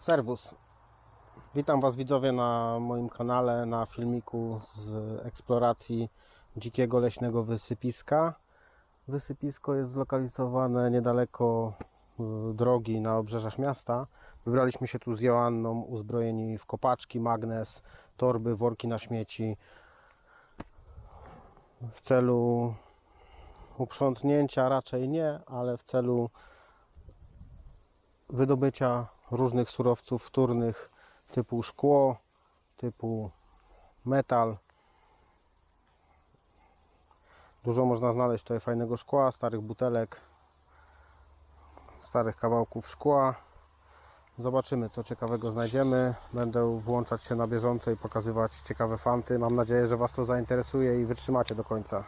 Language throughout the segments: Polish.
Serwus. Witam Was widzowie na moim kanale, na filmiku z eksploracji dzikiego leśnego wysypiska. Wysypisko jest zlokalizowane niedaleko y, drogi na obrzeżach miasta. Wybraliśmy się tu z Joanną uzbrojeni w kopaczki, magnes, torby, worki na śmieci w celu uprzątnięcia raczej nie, ale w celu wydobycia różnych surowców wtórnych typu szkło, typu metal. Dużo można znaleźć tutaj fajnego szkła, starych butelek, starych kawałków szkła. Zobaczymy, co ciekawego znajdziemy. Będę włączać się na bieżąco i pokazywać ciekawe fanty. Mam nadzieję, że Was to zainteresuje i wytrzymacie do końca.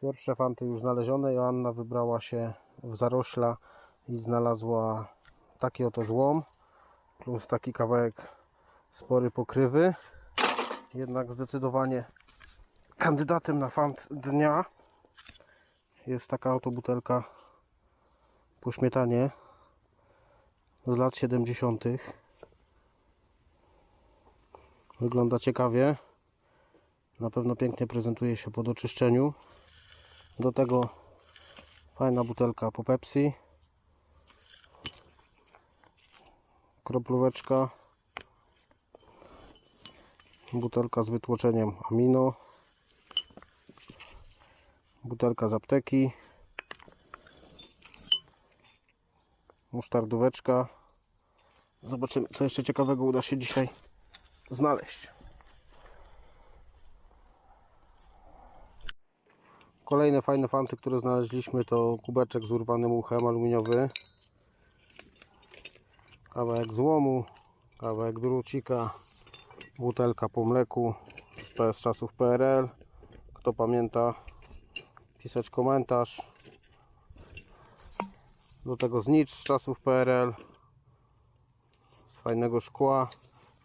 Pierwsze fanty już znalezione. Joanna wybrała się w zarośla i znalazła taki oto złom plus taki kawałek spory pokrywy. Jednak zdecydowanie kandydatem na fant dnia jest taka oto butelka po śmietanie z lat 70. Wygląda ciekawie. Na pewno pięknie prezentuje się po doczyszczeniu. Do tego fajna butelka po Pepsi. Kroplóweczka. Butelka z wytłoczeniem amino. Butelka z apteki. Musztardóweczka. Zobaczymy, co jeszcze ciekawego uda się dzisiaj znaleźć. Kolejne fajne fanty, które znaleźliśmy to kubeczek z urwanym uchem aluminiowy. Kawałek złomu, kawałek drucika, butelka po mleku. Z czasów PRL. Kto pamięta, pisać komentarz. Do tego znicz z czasów PRL. Z fajnego szkła.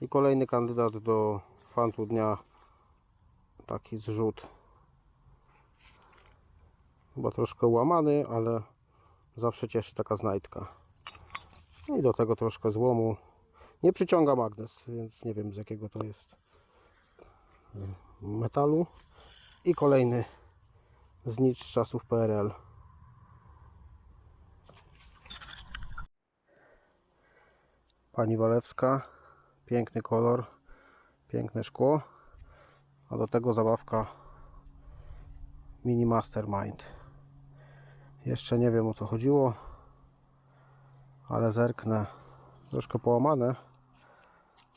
I kolejny kandydat do fantu dnia. Taki zrzut. Chyba troszkę łamany, ale zawsze cieszy taka znajdka. No i do tego troszkę złomu. Nie przyciąga magnes, więc nie wiem z jakiego to jest metalu. I kolejny znicz z czasów PRL. Pani Walewska. Piękny kolor, piękne szkło. A do tego zabawka Mini Mastermind. Jeszcze nie wiem o co chodziło, ale zerknę. Troszkę połamane,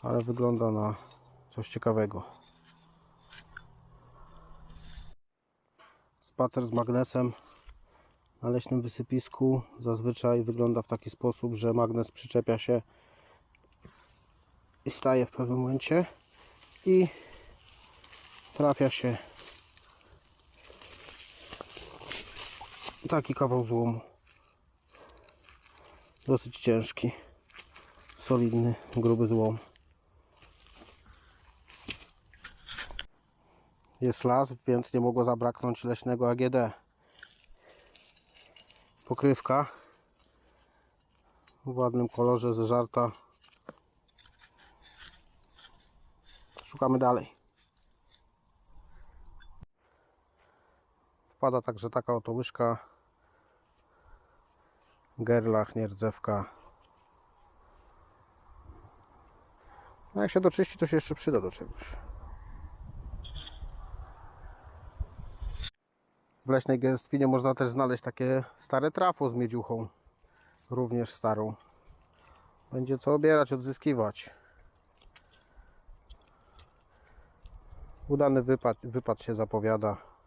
ale wygląda na coś ciekawego. Spacer z magnesem na leśnym wysypisku zazwyczaj wygląda w taki sposób, że magnes przyczepia się i staje w pewnym momencie i trafia się taki kawał złomu. Dosyć ciężki, solidny, gruby złom. Jest las, więc nie mogło zabraknąć leśnego AGD. Pokrywka w ładnym kolorze zeżarta. Szukamy dalej. Wpada także taka oto łyżka gerlach, nierdzewka. No jak się doczyści, to się jeszcze przyda do czegoś. W leśnej gęstwinie można też znaleźć takie stare trafo z miedziuchą. Również starą. Będzie co obierać, odzyskiwać. Udany wypad, wypad się zapowiada.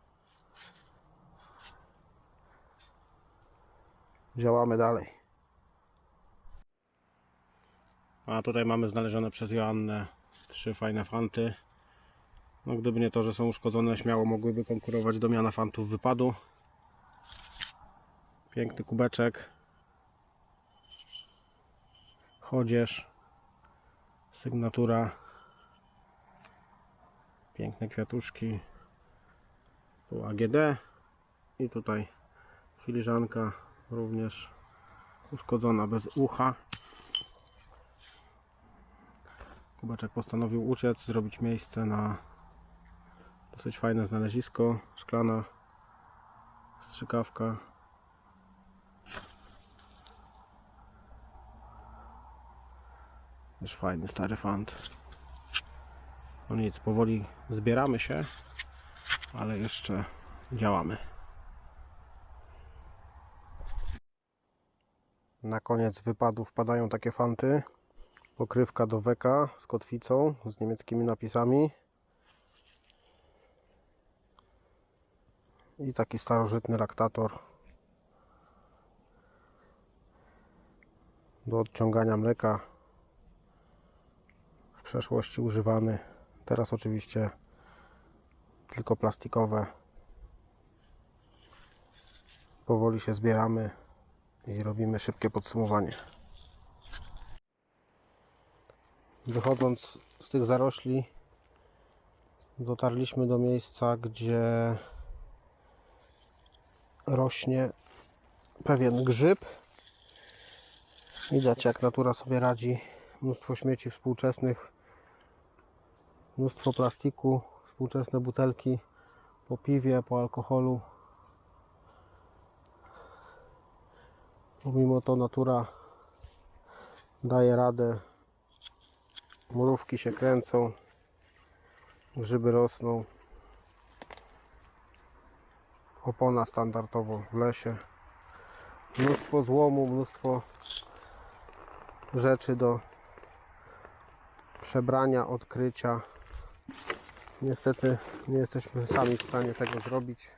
Działamy dalej. A tutaj mamy znalezione przez Joannę trzy fajne fanty. No gdyby nie to, że są uszkodzone, śmiało mogłyby konkurować do miana fantów wypadu. Piękny kubeczek. Chodzież. Sygnatura. Piękne kwiatuszki. Tu AGD. I tutaj filiżanka również uszkodzona bez ucha. Kubaczek postanowił uciec, zrobić miejsce na dosyć fajne znalezisko. Szklana strzykawka. Też fajny stary fant. No nic, powoli zbieramy się, ale jeszcze działamy. Na koniec wypadu wpadają takie fanty. Pokrywka do weka z kotwicą, z niemieckimi napisami. I taki starożytny laktator do odciągania mleka. W przeszłości używany. Teraz oczywiście tylko plastikowe. Powoli się zbieramy i robimy szybkie podsumowanie. Wychodząc z tych zarośli, dotarliśmy do miejsca, gdzie rośnie pewien grzyb. Widać, jak natura sobie radzi. Mnóstwo śmieci współczesnych, mnóstwo plastiku, współczesne butelki po piwie, po alkoholu. Pomimo to natura daje radę. Mrówki się kręcą, grzyby rosną. Opona standardowo w lesie. Mnóstwo złomu, mnóstwo rzeczy do przebrania, odkrycia. Niestety nie jesteśmy sami w stanie tego zrobić,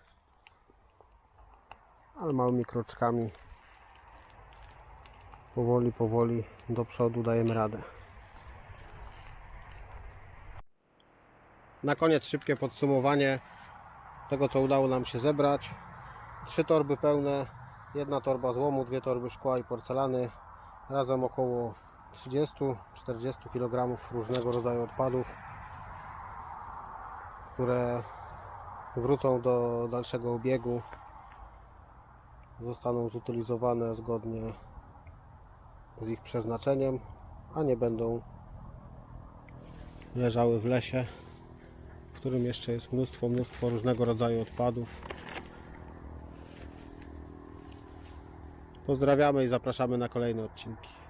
ale małymi kroczkami powoli, powoli do przodu dajemy radę. Na koniec szybkie podsumowanie tego, co udało nam się zebrać. Trzy torby pełne, jedna torba złomu, dwie torby szkła i porcelany, razem około 30-40 kg różnego rodzaju odpadów, które wrócą do dalszego obiegu, zostaną zutylizowane zgodnie z ich przeznaczeniem, a nie będą leżały w lesie, w którym jeszcze jest mnóstwo, mnóstwo różnego rodzaju odpadów. Pozdrawiamy i zapraszamy na kolejne odcinki.